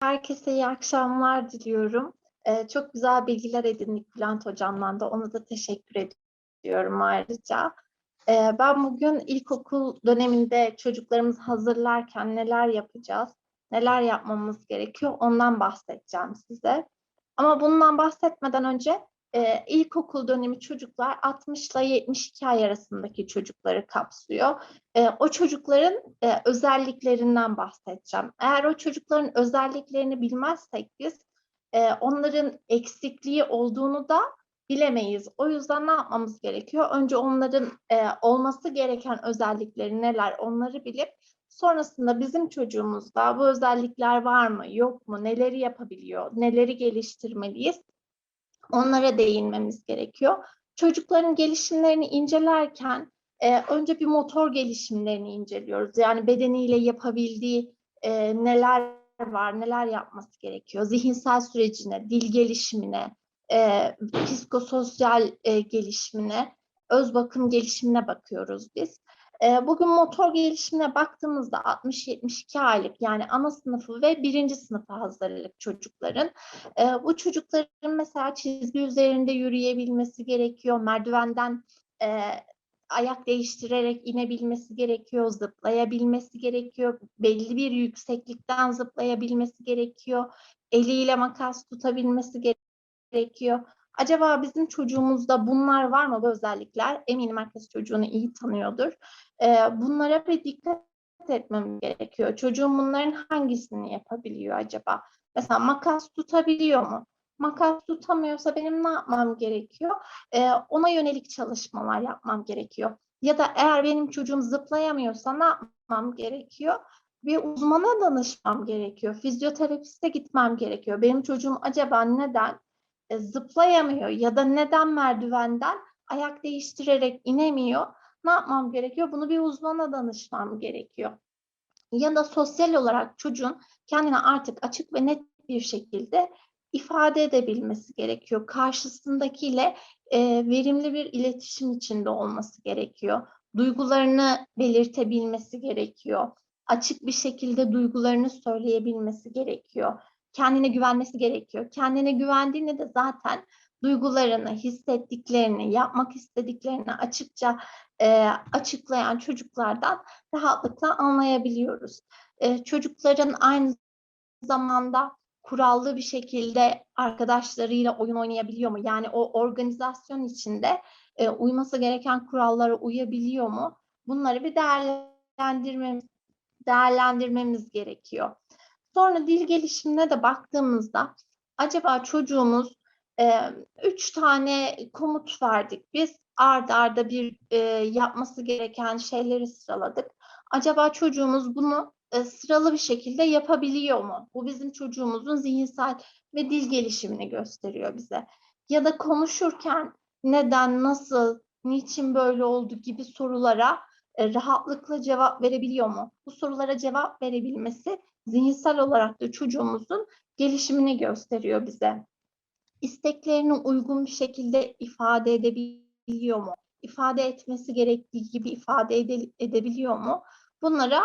Herkese iyi akşamlar diliyorum. Ee, çok güzel bilgiler edindik Bülent Hocam'dan da. Ona da teşekkür ediyorum ayrıca. Ee, ben bugün ilkokul döneminde çocuklarımızı hazırlarken neler yapacağız, neler yapmamız gerekiyor ondan bahsedeceğim size. Ama bundan bahsetmeden önce e, ilkokul dönemi çocuklar 60 ile 72 ay arasındaki çocukları kapsıyor. E, o çocukların e, özelliklerinden bahsedeceğim. Eğer o çocukların özelliklerini bilmezsek biz e, onların eksikliği olduğunu da bilemeyiz. O yüzden ne yapmamız gerekiyor? Önce onların e, olması gereken özellikleri neler onları bilip sonrasında bizim çocuğumuzda bu özellikler var mı, yok mu, neleri yapabiliyor, neleri geliştirmeliyiz onlara değinmemiz gerekiyor. Çocukların gelişimlerini incelerken e, önce bir motor gelişimlerini inceliyoruz. Yani bedeniyle yapabildiği e, neler var, neler yapması gerekiyor. Zihinsel sürecine, dil gelişimine, e, psikososyal e, gelişimine, öz bakım gelişimine bakıyoruz biz. Bugün motor gelişimine baktığımızda 60-72 aylık yani ana sınıfı ve birinci sınıfa hazırlık çocukların. Bu çocukların mesela çizgi üzerinde yürüyebilmesi gerekiyor, merdivenden ayak değiştirerek inebilmesi gerekiyor, zıplayabilmesi gerekiyor, belli bir yükseklikten zıplayabilmesi gerekiyor, eliyle makas tutabilmesi gerekiyor. Acaba bizim çocuğumuzda bunlar var mı bu özellikler? Eminim herkes çocuğunu iyi tanıyordur. Bunlara bir dikkat etmem gerekiyor. Çocuğum bunların hangisini yapabiliyor acaba? Mesela makas tutabiliyor mu? Makas tutamıyorsa benim ne yapmam gerekiyor? Ona yönelik çalışmalar yapmam gerekiyor. Ya da eğer benim çocuğum zıplayamıyorsa ne yapmam gerekiyor? Bir uzmana danışmam gerekiyor. Fizyoterapiste gitmem gerekiyor. Benim çocuğum acaba neden zıplayamıyor ya da neden merdivenden ayak değiştirerek inemiyor? Ne yapmam gerekiyor? Bunu bir uzmana danışmam gerekiyor. Ya da sosyal olarak çocuğun kendini artık açık ve net bir şekilde ifade edebilmesi gerekiyor. Karşısındakiyle e, verimli bir iletişim içinde olması gerekiyor. Duygularını belirtebilmesi gerekiyor. Açık bir şekilde duygularını söyleyebilmesi gerekiyor kendine güvenmesi gerekiyor. Kendine güvendiğinde de zaten duygularını, hissettiklerini, yapmak istediklerini açıkça e, açıklayan çocuklardan rahatlıkla anlayabiliyoruz. E, çocukların aynı zamanda kurallı bir şekilde arkadaşlarıyla oyun oynayabiliyor mu? Yani o organizasyon içinde e, uyması gereken kurallara uyabiliyor mu? Bunları bir değerlendirmemiz, değerlendirmemiz gerekiyor. Sonra dil gelişimine de baktığımızda acaba çocuğumuz e, üç tane komut verdik. Biz arda arda bir e, yapması gereken şeyleri sıraladık. Acaba çocuğumuz bunu e, sıralı bir şekilde yapabiliyor mu? Bu bizim çocuğumuzun zihinsel ve dil gelişimini gösteriyor bize. Ya da konuşurken neden, nasıl, niçin böyle oldu gibi sorulara rahatlıkla cevap verebiliyor mu? Bu sorulara cevap verebilmesi zihinsel olarak da çocuğumuzun gelişimini gösteriyor bize. İsteklerini uygun bir şekilde ifade edebiliyor mu? İfade etmesi gerektiği gibi ifade ede, edebiliyor mu? Bunlara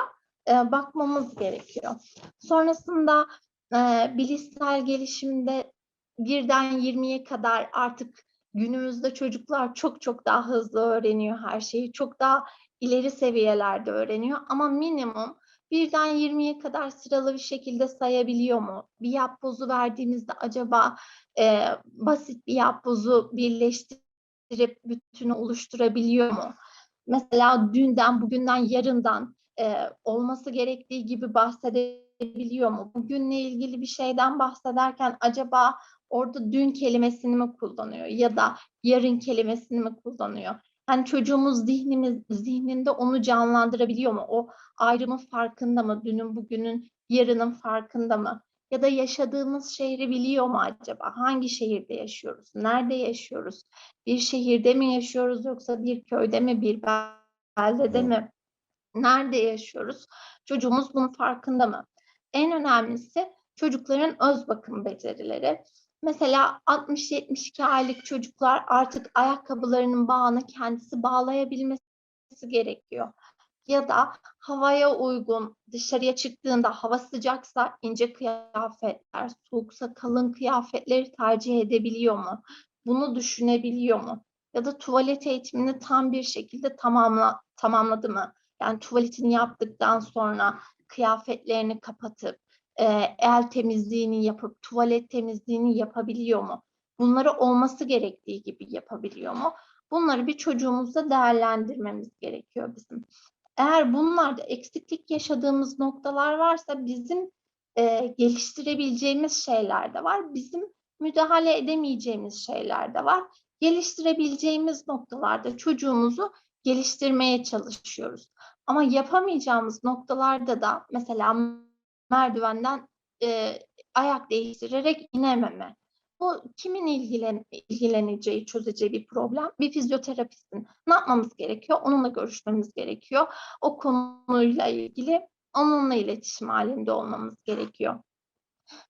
e, bakmamız gerekiyor. Sonrasında e, bilişsel gelişimde birden 20'ye kadar artık günümüzde çocuklar çok çok daha hızlı öğreniyor her şeyi. Çok daha ileri seviyelerde öğreniyor ama minimum birden 20'ye kadar sıralı bir şekilde sayabiliyor mu? Bir yapbozu verdiğimizde acaba e, basit bir yapbozu birleştirip bütünü oluşturabiliyor mu? Mesela dünden, bugünden, yarından e, olması gerektiği gibi bahsedebiliyor mu? Bugünle ilgili bir şeyden bahsederken acaba orada dün kelimesini mi kullanıyor ya da yarın kelimesini mi kullanıyor? Hani çocuğumuz zihnimiz zihninde onu canlandırabiliyor mu? O ayrımın farkında mı? Dünün, bugünün, yarının farkında mı? Ya da yaşadığımız şehri biliyor mu acaba? Hangi şehirde yaşıyoruz? Nerede yaşıyoruz? Bir şehirde mi yaşıyoruz yoksa bir köyde mi, bir beldede mi? Nerede yaşıyoruz? Çocuğumuz bunun farkında mı? En önemlisi çocukların öz bakım becerileri. Mesela 60-72 aylık çocuklar artık ayakkabılarının bağını kendisi bağlayabilmesi gerekiyor. ya da havaya uygun dışarıya çıktığında hava sıcaksa ince kıyafetler, soğuksa kalın kıyafetleri tercih edebiliyor mu? Bunu düşünebiliyor mu? Ya da tuvalet eğitimini tam bir şekilde tamamla, tamamladı mı? Yani tuvaletini yaptıktan sonra kıyafetlerini kapatıp e, el temizliğini yapıp tuvalet temizliğini yapabiliyor mu? Bunları olması gerektiği gibi yapabiliyor mu? Bunları bir çocuğumuzda değerlendirmemiz gerekiyor bizim. Eğer bunlarda eksiklik yaşadığımız noktalar varsa bizim e, geliştirebileceğimiz şeyler de var. Bizim müdahale edemeyeceğimiz şeyler de var. Geliştirebileceğimiz noktalarda çocuğumuzu geliştirmeye çalışıyoruz. Ama yapamayacağımız noktalarda da mesela merdivenden e, ayak değiştirerek inememe. Bu kimin ilgilen, ilgileneceği, çözeceği bir problem? Bir fizyoterapistin. Ne yapmamız gerekiyor? Onunla görüşmemiz gerekiyor. O konuyla ilgili onunla iletişim halinde olmamız gerekiyor.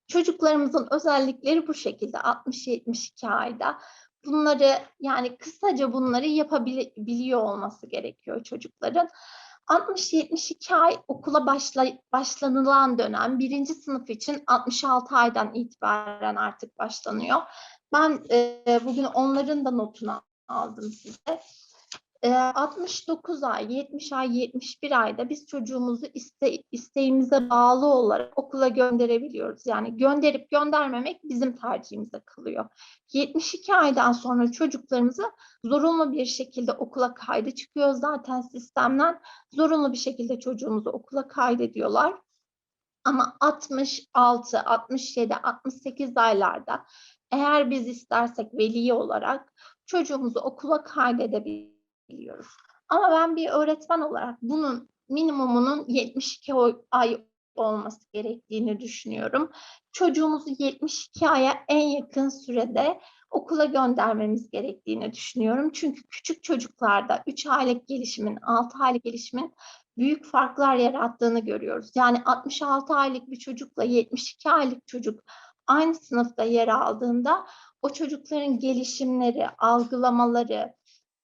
Çocuklarımızın özellikleri bu şekilde 60-72 ayda. Bunları yani kısaca bunları yapabiliyor olması gerekiyor çocukların. 60-72 ay okula başla, başlanılan dönem birinci sınıf için 66 aydan itibaren artık başlanıyor. Ben e, bugün onların da notunu aldım size. 69 ay, 70 ay, 71 ayda biz çocuğumuzu iste, isteğimize bağlı olarak okula gönderebiliyoruz. Yani gönderip göndermemek bizim tercihimize kalıyor. 72 aydan sonra çocuklarımızı zorunlu bir şekilde okula kaydı çıkıyor zaten sistemden. Zorunlu bir şekilde çocuğumuzu okula kaydediyorlar. Ama 66, 67, 68 aylarda eğer biz istersek veli olarak çocuğumuzu okula kaydedebiliriz biliyoruz. Ama ben bir öğretmen olarak bunun minimumunun 72 ay olması gerektiğini düşünüyorum. Çocuğumuzu 72 aya en yakın sürede okula göndermemiz gerektiğini düşünüyorum. Çünkü küçük çocuklarda 3 aylık gelişimin, 6 aylık gelişimin büyük farklar yarattığını görüyoruz. Yani 66 aylık bir çocukla 72 aylık çocuk aynı sınıfta yer aldığında o çocukların gelişimleri, algılamaları,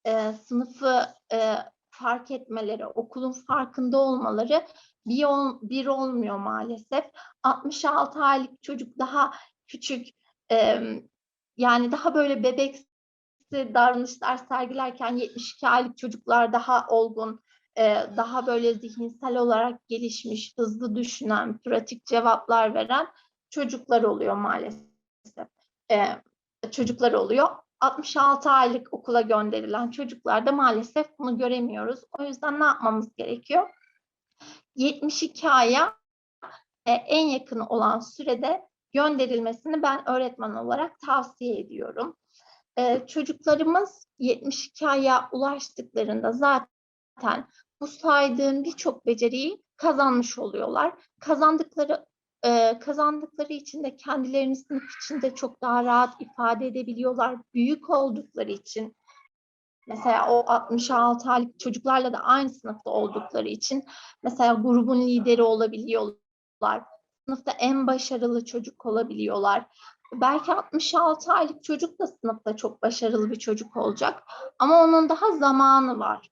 e, sınıfı e, fark etmeleri, okulun farkında olmaları bir, ol, bir olmuyor maalesef. 66 aylık çocuk daha küçük, e, yani daha böyle bebeksi davranışlar sergilerken 72 aylık çocuklar daha olgun, e, daha böyle zihinsel olarak gelişmiş, hızlı düşünen, pratik cevaplar veren çocuklar oluyor maalesef. E, çocuklar oluyor. 66 aylık okula gönderilen çocuklarda maalesef bunu göremiyoruz. O yüzden ne yapmamız gerekiyor? 72 aya e, en yakın olan sürede gönderilmesini ben öğretmen olarak tavsiye ediyorum. E, çocuklarımız 72 aya ulaştıklarında zaten bu saydığım birçok beceriyi kazanmış oluyorlar. Kazandıkları e, kazandıkları için de kendilerini sınıf içinde çok daha rahat ifade edebiliyorlar. Büyük oldukları için mesela o 66 aylık çocuklarla da aynı sınıfta oldukları için mesela grubun lideri olabiliyorlar. Sınıfta en başarılı çocuk olabiliyorlar. Belki 66 aylık çocuk da sınıfta çok başarılı bir çocuk olacak ama onun daha zamanı var.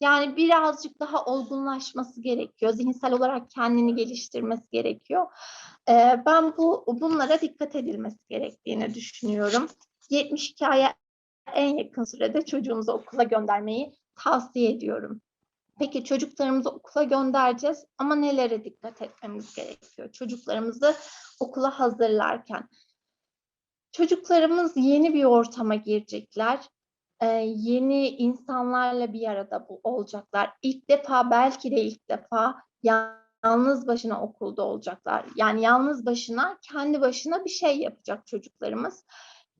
Yani birazcık daha olgunlaşması gerekiyor. Zihinsel olarak kendini geliştirmesi gerekiyor. Ee, ben bu bunlara dikkat edilmesi gerektiğini düşünüyorum. 72 aya en yakın sürede çocuğumuzu okula göndermeyi tavsiye ediyorum. Peki çocuklarımızı okula göndereceğiz ama nelere dikkat etmemiz gerekiyor? Çocuklarımızı okula hazırlarken. Çocuklarımız yeni bir ortama girecekler yeni insanlarla bir arada bu, olacaklar. İlk defa belki de ilk defa yalnız başına okulda olacaklar. Yani yalnız başına, kendi başına bir şey yapacak çocuklarımız.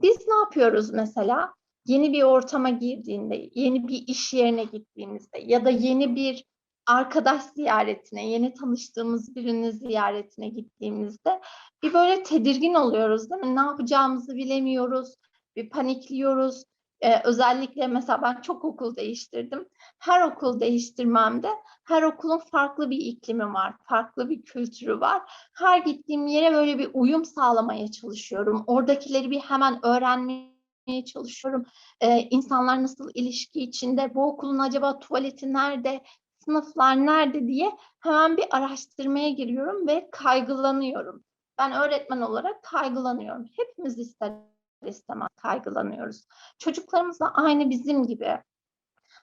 Biz ne yapıyoruz mesela? Yeni bir ortama girdiğinde, yeni bir iş yerine gittiğimizde ya da yeni bir arkadaş ziyaretine, yeni tanıştığımız birinin ziyaretine gittiğimizde bir böyle tedirgin oluyoruz değil mi? Ne yapacağımızı bilemiyoruz, bir panikliyoruz ee, özellikle mesela ben çok okul değiştirdim. Her okul değiştirmemde her okulun farklı bir iklimi var, farklı bir kültürü var. Her gittiğim yere böyle bir uyum sağlamaya çalışıyorum. Oradakileri bir hemen öğrenmeye çalışıyorum. Ee, insanlar nasıl ilişki içinde, bu okulun acaba tuvaleti nerede, sınıflar nerede diye hemen bir araştırmaya giriyorum ve kaygılanıyorum. Ben öğretmen olarak kaygılanıyorum. Hepimiz ister istemez kaygılanıyoruz. Çocuklarımız da aynı bizim gibi.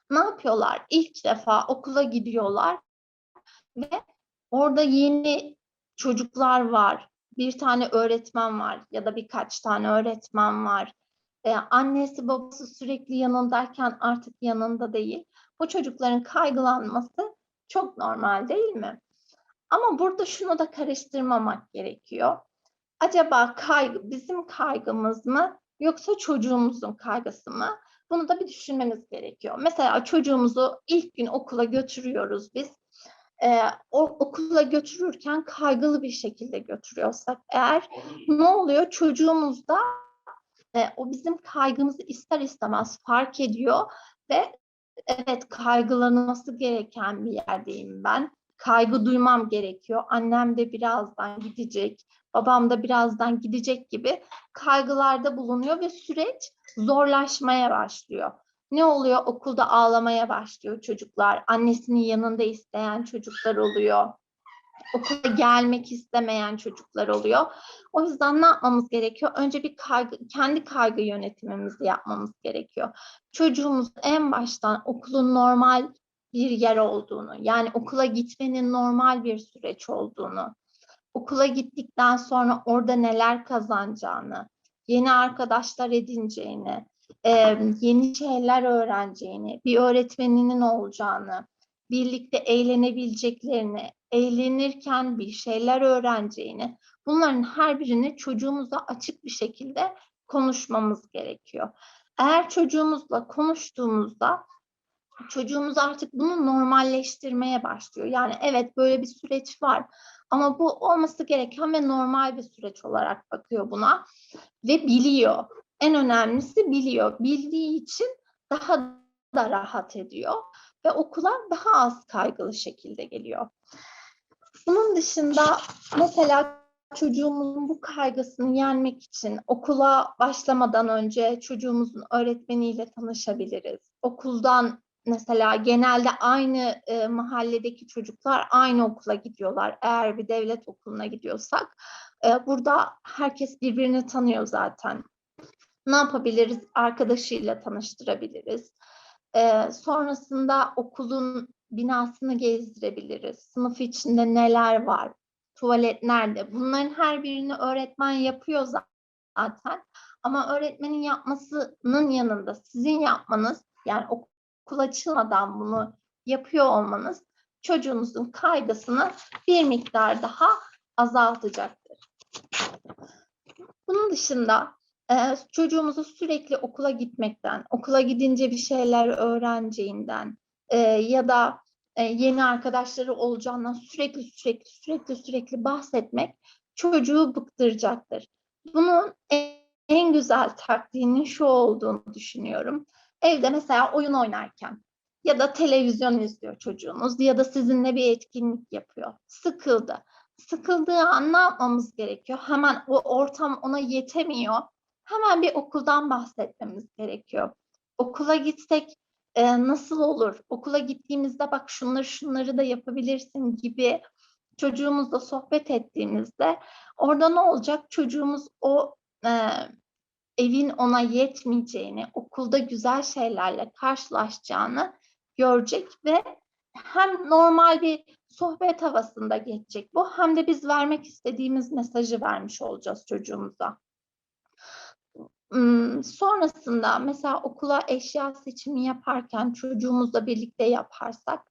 Ne yapıyorlar? İlk defa okula gidiyorlar ve orada yeni çocuklar var. Bir tane öğretmen var ya da birkaç tane öğretmen var. Ee, annesi babası sürekli yanındayken artık yanında değil. Bu çocukların kaygılanması çok normal değil mi? Ama burada şunu da karıştırmamak gerekiyor. Acaba kaygı bizim kaygımız mı yoksa çocuğumuzun kaygısı mı? Bunu da bir düşünmemiz gerekiyor. Mesela çocuğumuzu ilk gün okula götürüyoruz biz. Ee, o okula götürürken kaygılı bir şekilde götürüyorsak eğer ne oluyor? Çocuğumuz da e, o bizim kaygımızı ister istemez fark ediyor ve evet kaygılanması gereken bir yerdeyim ben. Kaygı duymam gerekiyor. Annem de birazdan gidecek, babam da birazdan gidecek gibi kaygılarda bulunuyor ve süreç zorlaşmaya başlıyor. Ne oluyor? Okulda ağlamaya başlıyor çocuklar. Annesinin yanında isteyen çocuklar oluyor. Okula gelmek istemeyen çocuklar oluyor. O yüzden ne yapmamız gerekiyor? Önce bir kaygı, kendi kaygı yönetimimizi yapmamız gerekiyor. Çocuğumuz en baştan okulun normal bir yer olduğunu, yani okula gitmenin normal bir süreç olduğunu, okula gittikten sonra orada neler kazanacağını, yeni arkadaşlar edineceğini, yeni şeyler öğreneceğini, bir öğretmeninin olacağını, birlikte eğlenebileceklerini, eğlenirken bir şeyler öğreneceğini, bunların her birini çocuğumuza açık bir şekilde konuşmamız gerekiyor. Eğer çocuğumuzla konuştuğumuzda çocuğumuz artık bunu normalleştirmeye başlıyor. Yani evet böyle bir süreç var ama bu olması gereken ve normal bir süreç olarak bakıyor buna ve biliyor. En önemlisi biliyor. Bildiği için daha da rahat ediyor ve okula daha az kaygılı şekilde geliyor. Bunun dışında mesela çocuğumuzun bu kaygısını yenmek için okula başlamadan önce çocuğumuzun öğretmeniyle tanışabiliriz. Okuldan mesela genelde aynı e, mahalledeki çocuklar aynı okula gidiyorlar. Eğer bir devlet okuluna gidiyorsak e, burada herkes birbirini tanıyor zaten. Ne yapabiliriz? Arkadaşıyla tanıştırabiliriz. E, sonrasında okulun binasını gezdirebiliriz. Sınıf içinde neler var? Tuvalet nerede? Bunların her birini öğretmen yapıyor zaten. Ama öğretmenin yapmasının yanında sizin yapmanız yani okul açılmadan bunu yapıyor olmanız çocuğunuzun kaygısını bir miktar daha azaltacaktır. Bunun dışında e, çocuğumuzu sürekli okula gitmekten, okula gidince bir şeyler öğreneceğinden e, ya da e, yeni arkadaşları olacağından sürekli sürekli sürekli sürekli bahsetmek çocuğu bıktıracaktır. Bunun en güzel taktiğinin şu olduğunu düşünüyorum. Evde mesela oyun oynarken ya da televizyon izliyor çocuğunuz ya da sizinle bir etkinlik yapıyor. Sıkıldı. Sıkıldığı an ne yapmamız gerekiyor? Hemen o ortam ona yetemiyor. Hemen bir okuldan bahsetmemiz gerekiyor. Okula gitsek e, nasıl olur? Okula gittiğimizde bak şunları şunları da yapabilirsin gibi çocuğumuzla sohbet ettiğimizde orada ne olacak? Çocuğumuz o e, evin ona yetmeyeceğini, okulda güzel şeylerle karşılaşacağını görecek ve hem normal bir sohbet havasında geçecek bu hem de biz vermek istediğimiz mesajı vermiş olacağız çocuğumuza. Sonrasında mesela okula eşya seçimi yaparken çocuğumuzla birlikte yaparsak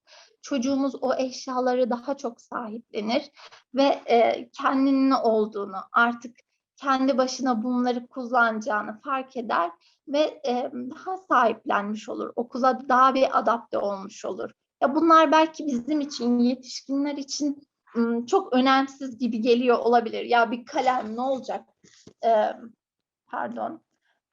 çocuğumuz o eşyaları daha çok sahiplenir ve e, kendinin olduğunu artık kendi başına bunları kullanacağını fark eder ve e, daha sahiplenmiş olur. Okula daha bir adapte olmuş olur. Ya bunlar belki bizim için, yetişkinler için çok önemsiz gibi geliyor olabilir. Ya bir kalem ne olacak? E, pardon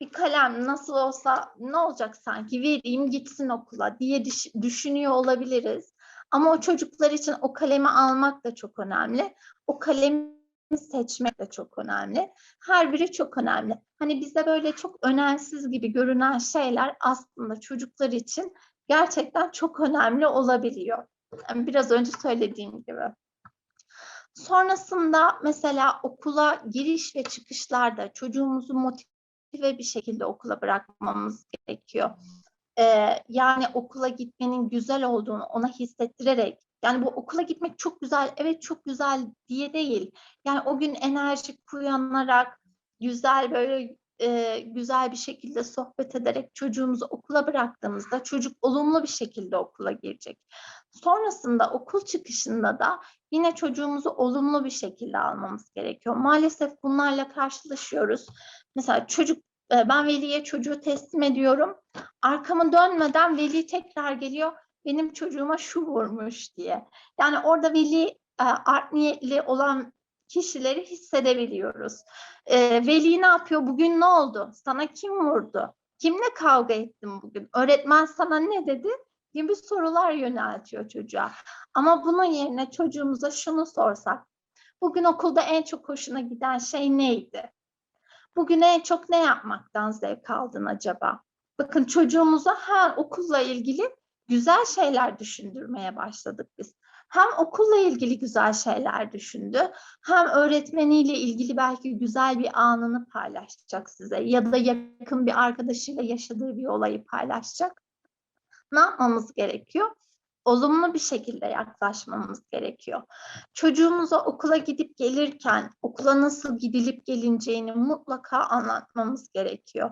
bir kalem nasıl olsa ne olacak sanki vereyim gitsin okula diye düşünüyor olabiliriz. Ama o çocuklar için o kalemi almak da çok önemli. O kalemi seçmek de çok önemli. Her biri çok önemli. Hani bize böyle çok önemsiz gibi görünen şeyler aslında çocuklar için gerçekten çok önemli olabiliyor. Yani biraz önce söylediğim gibi. Sonrasında mesela okula giriş ve çıkışlarda çocuğumuzu motive bir şekilde okula bırakmamız gerekiyor. Ee, yani okula gitmenin güzel olduğunu ona hissettirerek yani bu okula gitmek çok güzel, evet çok güzel diye değil. Yani o gün enerjik uyanarak, güzel böyle e, güzel bir şekilde sohbet ederek çocuğumuzu okula bıraktığımızda çocuk olumlu bir şekilde okula girecek. Sonrasında okul çıkışında da yine çocuğumuzu olumlu bir şekilde almamız gerekiyor. Maalesef bunlarla karşılaşıyoruz. Mesela çocuk ben veliye çocuğu teslim ediyorum. Arkamı dönmeden veli tekrar geliyor. Benim çocuğuma şu vurmuş diye. Yani orada veli e, art niyetli olan kişileri hissedebiliyoruz. E, veli ne yapıyor? Bugün ne oldu? Sana kim vurdu? Kimle kavga ettin bugün? Öğretmen sana ne dedi? gibi sorular yöneltiyor çocuğa. Ama bunun yerine çocuğumuza şunu sorsak. Bugün okulda en çok hoşuna giden şey neydi? Bugün en çok ne yapmaktan zevk aldın acaba? Bakın çocuğumuza her okulla ilgili güzel şeyler düşündürmeye başladık biz. Hem okulla ilgili güzel şeyler düşündü, hem öğretmeniyle ilgili belki güzel bir anını paylaşacak size ya da yakın bir arkadaşıyla yaşadığı bir olayı paylaşacak. Ne yapmamız gerekiyor? olumlu bir şekilde yaklaşmamız gerekiyor. Çocuğumuza okula gidip gelirken okula nasıl gidilip gelineceğini mutlaka anlatmamız gerekiyor.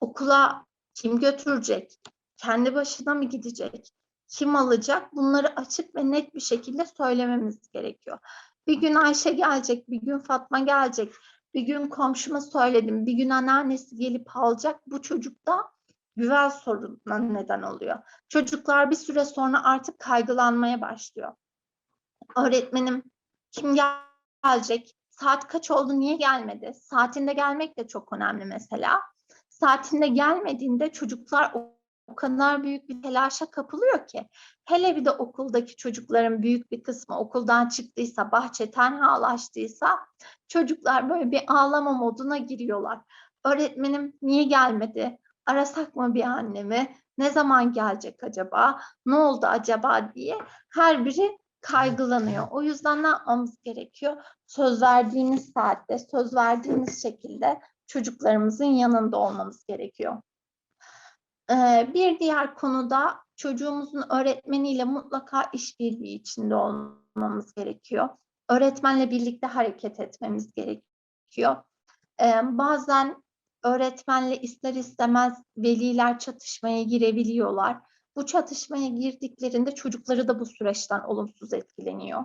Okula kim götürecek? Kendi başına mı gidecek? Kim alacak? Bunları açık ve net bir şekilde söylememiz gerekiyor. Bir gün Ayşe gelecek, bir gün Fatma gelecek, bir gün komşuma söyledim, bir gün anneannesi gelip alacak. Bu çocuk da güven sorununa neden oluyor. Çocuklar bir süre sonra artık kaygılanmaya başlıyor. Öğretmenim kim gelecek? Saat kaç oldu? Niye gelmedi? Saatinde gelmek de çok önemli mesela. Saatinde gelmediğinde çocuklar o, kadar büyük bir telaşa kapılıyor ki. Hele bir de okuldaki çocukların büyük bir kısmı okuldan çıktıysa, bahçe tenhalaştıysa çocuklar böyle bir ağlama moduna giriyorlar. Öğretmenim niye gelmedi? arasak mı bir annemi? Ne zaman gelecek acaba? Ne oldu acaba diye her biri kaygılanıyor. O yüzden ne yapmamız gerekiyor? Söz verdiğimiz saatte, söz verdiğimiz şekilde çocuklarımızın yanında olmamız gerekiyor. Bir diğer konuda çocuğumuzun öğretmeniyle mutlaka işbirliği içinde olmamız gerekiyor. Öğretmenle birlikte hareket etmemiz gerekiyor. Bazen öğretmenle ister istemez veliler çatışmaya girebiliyorlar. Bu çatışmaya girdiklerinde çocukları da bu süreçten olumsuz etkileniyor.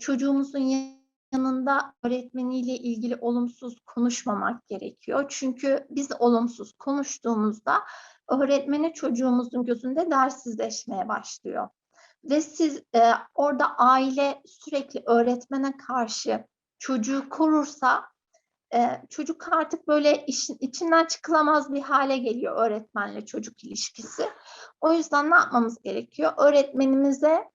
Çocuğumuzun yanında öğretmeniyle ilgili olumsuz konuşmamak gerekiyor. Çünkü biz olumsuz konuştuğumuzda öğretmeni çocuğumuzun gözünde dersizleşmeye başlıyor. Ve siz e, orada aile sürekli öğretmene karşı çocuğu korursa e, çocuk artık böyle işin, içinden çıkılamaz bir hale geliyor öğretmenle çocuk ilişkisi. O yüzden ne yapmamız gerekiyor? Öğretmenimize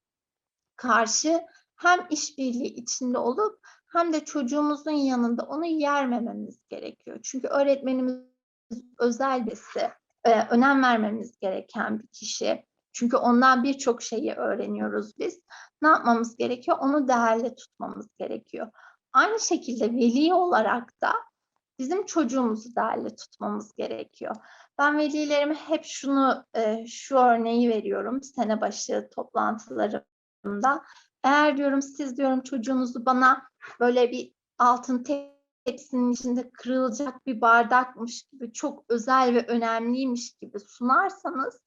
karşı hem işbirliği içinde olup hem de çocuğumuzun yanında onu yermememiz gerekiyor. Çünkü öğretmenimiz özel birisi, e, önem vermemiz gereken bir kişi. Çünkü ondan birçok şeyi öğreniyoruz biz. Ne yapmamız gerekiyor? Onu değerli tutmamız gerekiyor. Aynı şekilde veli olarak da bizim çocuğumuzu değerli tutmamız gerekiyor. Ben velilerime hep şunu, e, şu örneği veriyorum sene başı toplantılarımda. Eğer diyorum siz diyorum çocuğunuzu bana böyle bir altın tepsinin içinde kırılacak bir bardakmış gibi çok özel ve önemliymiş gibi sunarsanız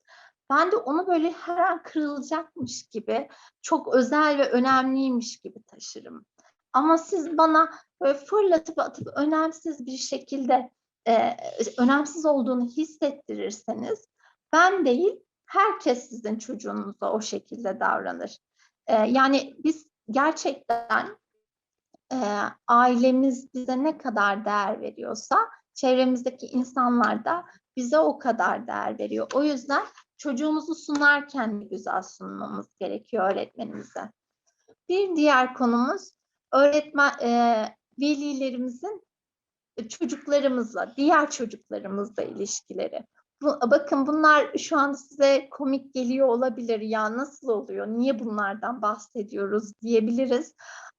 ben de onu böyle her an kırılacakmış gibi çok özel ve önemliymiş gibi taşırım. Ama siz bana böyle fırlatıp atıp önemsiz bir şekilde e, önemsiz olduğunu hissettirirseniz ben değil herkes sizin çocuğunuza o şekilde davranır. E, yani biz gerçekten e, ailemiz bize ne kadar değer veriyorsa çevremizdeki insanlar da bize o kadar değer veriyor. O yüzden çocuğumuzu sunarken güzel sunmamız gerekiyor öğretmenimize. Bir diğer konumuz öğretmen e, velilerimizin çocuklarımızla, diğer çocuklarımızla ilişkileri. Bu, bakın bunlar şu anda size komik geliyor olabilir. Ya nasıl oluyor? Niye bunlardan bahsediyoruz diyebiliriz.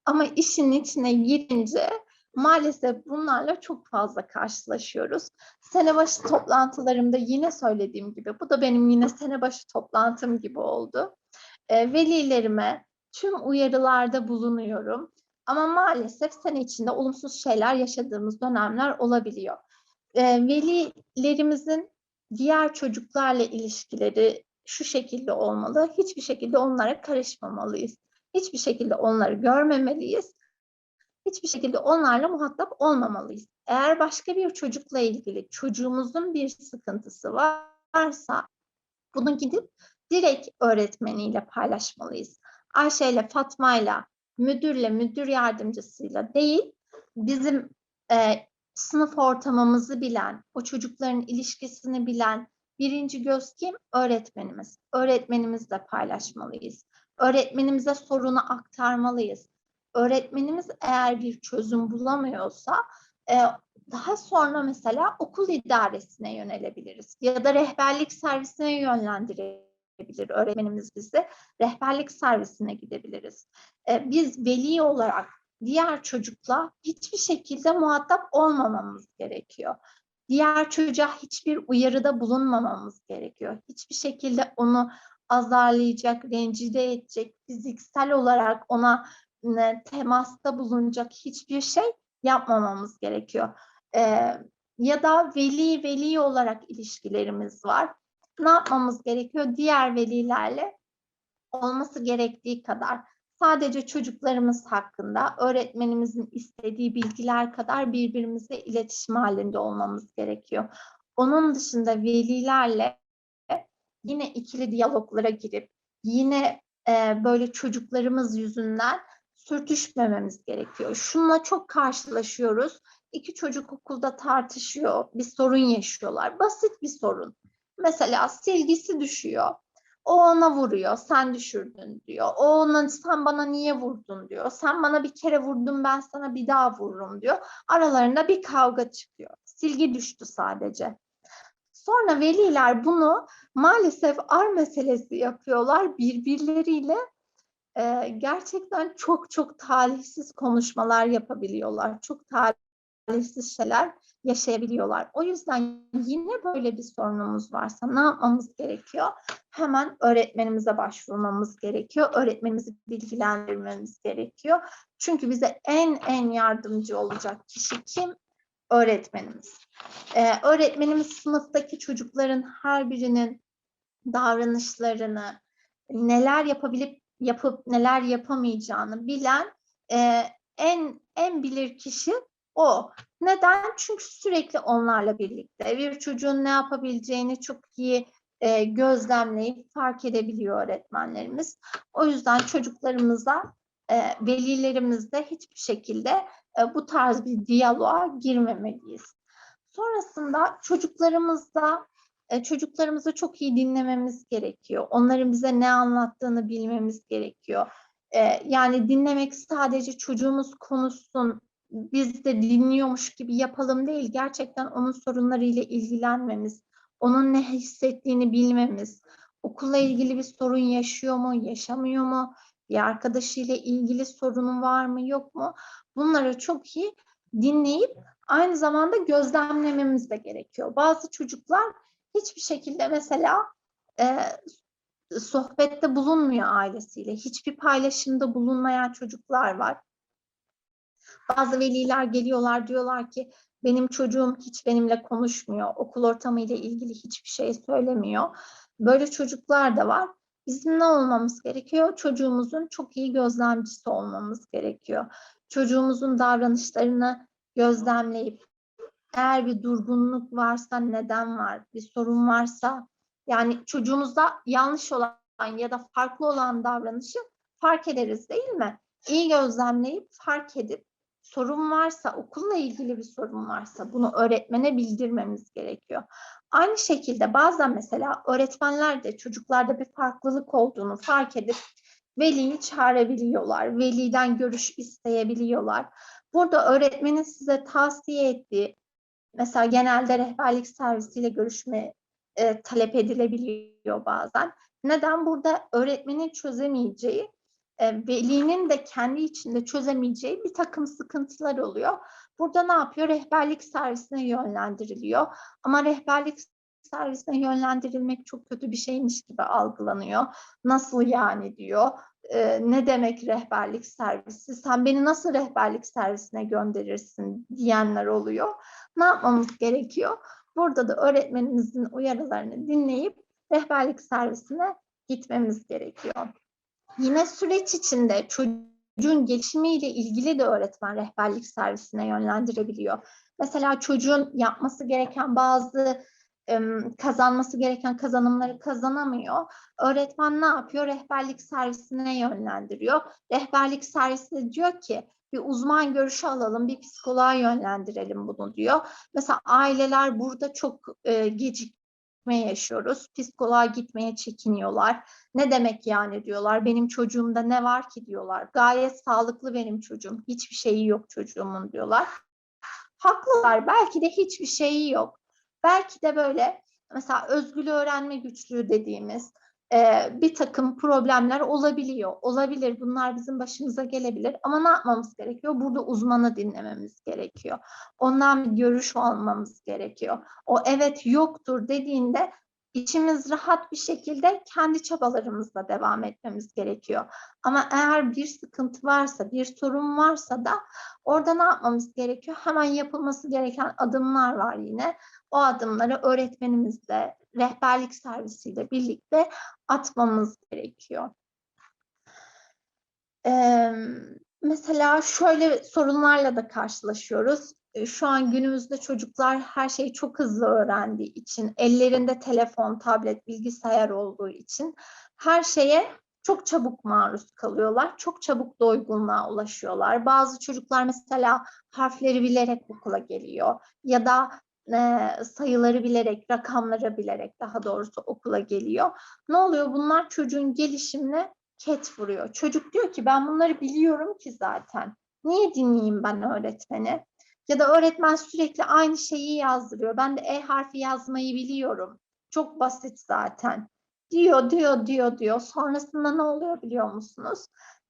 Ama işin içine girince maalesef bunlarla çok fazla karşılaşıyoruz. Sene başı toplantılarımda yine söylediğim gibi, bu da benim yine sene başı toplantım gibi oldu. E, velilerime tüm uyarılarda bulunuyorum. Ama maalesef sene içinde olumsuz şeyler yaşadığımız dönemler olabiliyor. E, velilerimizin diğer çocuklarla ilişkileri şu şekilde olmalı. Hiçbir şekilde onlara karışmamalıyız. Hiçbir şekilde onları görmemeliyiz. Hiçbir şekilde onlarla muhatap olmamalıyız. Eğer başka bir çocukla ilgili çocuğumuzun bir sıkıntısı varsa bunu gidip direkt öğretmeniyle paylaşmalıyız. Ayşe ile Fatma ile müdürle, müdür yardımcısıyla değil, bizim e, sınıf ortamımızı bilen, o çocukların ilişkisini bilen birinci göz kim? Öğretmenimiz. Öğretmenimizle paylaşmalıyız. Öğretmenimize sorunu aktarmalıyız. Öğretmenimiz eğer bir çözüm bulamıyorsa e, daha sonra mesela okul idaresine yönelebiliriz ya da rehberlik servisine yönlendirebilir öğretmenimiz bizi. Rehberlik servisine gidebiliriz. E, biz veli olarak diğer çocukla hiçbir şekilde muhatap olmamamız gerekiyor. Diğer çocuğa hiçbir uyarıda bulunmamamız gerekiyor. Hiçbir şekilde onu azarlayacak, rencide edecek, fiziksel olarak ona temasta bulunacak hiçbir şey yapmamamız gerekiyor. Ee, ya da veli veli olarak ilişkilerimiz var. Ne yapmamız gerekiyor? Diğer velilerle olması gerektiği kadar sadece çocuklarımız hakkında öğretmenimizin istediği bilgiler kadar birbirimizle iletişim halinde olmamız gerekiyor. Onun dışında velilerle yine ikili diyaloglara girip yine e, böyle çocuklarımız yüzünden sürtüşmememiz gerekiyor. Şununla çok karşılaşıyoruz. İki çocuk okulda tartışıyor, bir sorun yaşıyorlar. Basit bir sorun. Mesela silgisi düşüyor. O ona vuruyor, sen düşürdün diyor. O ona sen bana niye vurdun diyor. Sen bana bir kere vurdun, ben sana bir daha vururum diyor. Aralarında bir kavga çıkıyor. Silgi düştü sadece. Sonra veliler bunu maalesef ar meselesi yapıyorlar birbirleriyle. Ee, gerçekten çok çok talihsiz konuşmalar yapabiliyorlar. Çok talihsiz şeyler yaşayabiliyorlar. O yüzden yine böyle bir sorunumuz varsa ne yapmamız gerekiyor? Hemen öğretmenimize başvurmamız gerekiyor. Öğretmenimizi bilgilendirmemiz gerekiyor. Çünkü bize en en yardımcı olacak kişi kim? Öğretmenimiz. Ee, öğretmenimiz sınıftaki çocukların her birinin davranışlarını, neler yapabilip yapıp neler yapamayacağını bilen e, en en bilir kişi o. Neden? Çünkü sürekli onlarla birlikte. Bir çocuğun ne yapabileceğini çok iyi e, gözlemleyip fark edebiliyor öğretmenlerimiz. O yüzden çocuklarımıza, e, velilerimizde hiçbir şekilde e, bu tarz bir diyaloğa girmemeliyiz. Sonrasında çocuklarımızda e, çocuklarımızı çok iyi dinlememiz gerekiyor. Onların bize ne anlattığını bilmemiz gerekiyor. E, yani dinlemek sadece çocuğumuz konuşsun, biz de dinliyormuş gibi yapalım değil, gerçekten onun sorunlarıyla ilgilenmemiz, onun ne hissettiğini bilmemiz, okulla ilgili bir sorun yaşıyor mu, yaşamıyor mu, bir arkadaşıyla ilgili sorunu var mı, yok mu? Bunları çok iyi dinleyip aynı zamanda gözlemlememiz de gerekiyor. Bazı çocuklar hiçbir şekilde mesela e, sohbette bulunmuyor ailesiyle. Hiçbir paylaşımda bulunmayan çocuklar var. Bazı veliler geliyorlar diyorlar ki benim çocuğum hiç benimle konuşmuyor. Okul ortamı ile ilgili hiçbir şey söylemiyor. Böyle çocuklar da var. Bizim ne olmamız gerekiyor? Çocuğumuzun çok iyi gözlemcisi olmamız gerekiyor. Çocuğumuzun davranışlarını gözlemleyip eğer bir durgunluk varsa neden var, bir sorun varsa yani çocuğumuzda yanlış olan ya da farklı olan davranışı fark ederiz değil mi? İyi gözlemleyip fark edip sorun varsa, okulla ilgili bir sorun varsa bunu öğretmene bildirmemiz gerekiyor. Aynı şekilde bazen mesela öğretmenler de çocuklarda bir farklılık olduğunu fark edip veliyi çağırabiliyorlar, veliden görüş isteyebiliyorlar. Burada öğretmenin size tavsiye ettiği Mesela genelde rehberlik servisiyle görüşme e, talep edilebiliyor bazen. Neden? Burada öğretmenin çözemeyeceği, e, velinin de kendi içinde çözemeyeceği bir takım sıkıntılar oluyor. Burada ne yapıyor? Rehberlik servisine yönlendiriliyor. Ama rehberlik servisine yönlendirilmek çok kötü bir şeymiş gibi algılanıyor. Nasıl yani diyor. E, ne demek rehberlik servisi? Sen beni nasıl rehberlik servisine gönderirsin diyenler oluyor. Ne yapmamız gerekiyor? Burada da öğretmenimizin uyarılarını dinleyip rehberlik servisine gitmemiz gerekiyor. Yine süreç içinde çocuğun gelişimiyle ilgili de öğretmen rehberlik servisine yönlendirebiliyor. Mesela çocuğun yapması gereken bazı kazanması gereken kazanımları kazanamıyor. Öğretmen ne yapıyor? Rehberlik servisine yönlendiriyor. Rehberlik servisi diyor ki bir uzman görüşü alalım, bir psikoloğa yönlendirelim bunu diyor. Mesela aileler burada çok e, gecikme yaşıyoruz. Psikoloğa gitmeye çekiniyorlar. Ne demek yani diyorlar. Benim çocuğumda ne var ki diyorlar. Gayet sağlıklı benim çocuğum. Hiçbir şeyi yok çocuğumun diyorlar. Haklılar. Belki de hiçbir şeyi yok. Belki de böyle mesela özgül öğrenme güçlüğü dediğimiz e, bir takım problemler olabiliyor. Olabilir. Bunlar bizim başımıza gelebilir. Ama ne yapmamız gerekiyor? Burada uzmanı dinlememiz gerekiyor. Ondan bir görüş almamız gerekiyor. O evet yoktur dediğinde içimiz rahat bir şekilde kendi çabalarımızla devam etmemiz gerekiyor. Ama eğer bir sıkıntı varsa, bir sorun varsa da orada ne yapmamız gerekiyor? Hemen yapılması gereken adımlar var yine. O adımları öğretmenimizle, rehberlik servisiyle birlikte atmamız gerekiyor. Ee, mesela şöyle sorunlarla da karşılaşıyoruz. Şu an günümüzde çocuklar her şeyi çok hızlı öğrendiği için, ellerinde telefon, tablet, bilgisayar olduğu için her şeye çok çabuk maruz kalıyorlar. Çok çabuk doygunluğa ulaşıyorlar. Bazı çocuklar mesela harfleri bilerek okula geliyor ya da e, sayıları bilerek, rakamları bilerek daha doğrusu okula geliyor. Ne oluyor? Bunlar çocuğun gelişimine ket vuruyor. Çocuk diyor ki ben bunları biliyorum ki zaten. Niye dinleyeyim ben öğretmeni? Ya da öğretmen sürekli aynı şeyi yazdırıyor. Ben de E harfi yazmayı biliyorum. Çok basit zaten. Diyor, diyor, diyor, diyor. Sonrasında ne oluyor biliyor musunuz?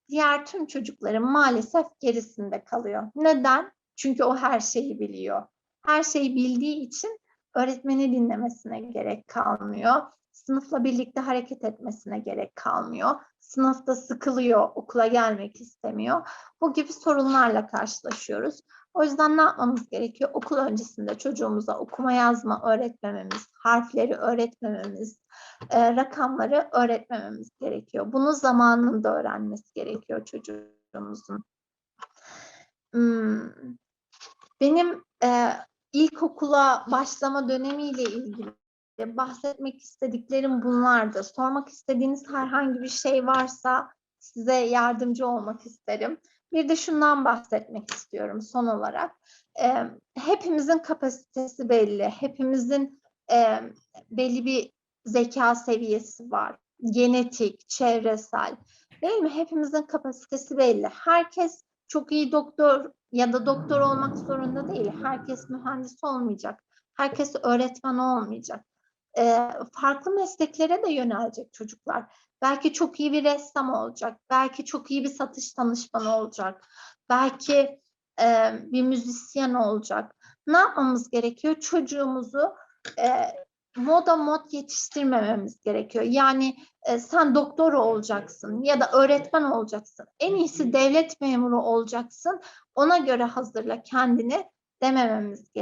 Diğer tüm çocukların maalesef gerisinde kalıyor. Neden? Çünkü o her şeyi biliyor her şeyi bildiği için öğretmeni dinlemesine gerek kalmıyor. Sınıfla birlikte hareket etmesine gerek kalmıyor. Sınıfta sıkılıyor, okula gelmek istemiyor. Bu gibi sorunlarla karşılaşıyoruz. O yüzden ne yapmamız gerekiyor? Okul öncesinde çocuğumuza okuma yazma öğretmememiz, harfleri öğretmememiz, e, rakamları öğretmememiz gerekiyor. Bunu zamanında öğrenmesi gerekiyor çocuğumuzun. Hmm. Benim e, ilkokula başlama dönemiyle ilgili bahsetmek istediklerim bunlardı. Sormak istediğiniz herhangi bir şey varsa size yardımcı olmak isterim. Bir de şundan bahsetmek istiyorum son olarak. E, hepimizin kapasitesi belli. Hepimizin e, belli bir zeka seviyesi var. Genetik, çevresel. Değil mi? Hepimizin kapasitesi belli. Herkes çok iyi doktor ya da doktor olmak zorunda değil. Herkes mühendis olmayacak. Herkes öğretmen olmayacak. Ee, farklı mesleklere de yönelecek çocuklar. Belki çok iyi bir ressam olacak. Belki çok iyi bir satış danışmanı olacak. Belki e, bir müzisyen olacak. Ne yapmamız gerekiyor? Çocuğumuzu e, moda mod yetiştirmememiz gerekiyor. Yani e, sen doktor olacaksın ya da öğretmen olacaksın. En iyisi devlet memuru olacaksın. Ona göre hazırla kendini demememiz gerekiyor.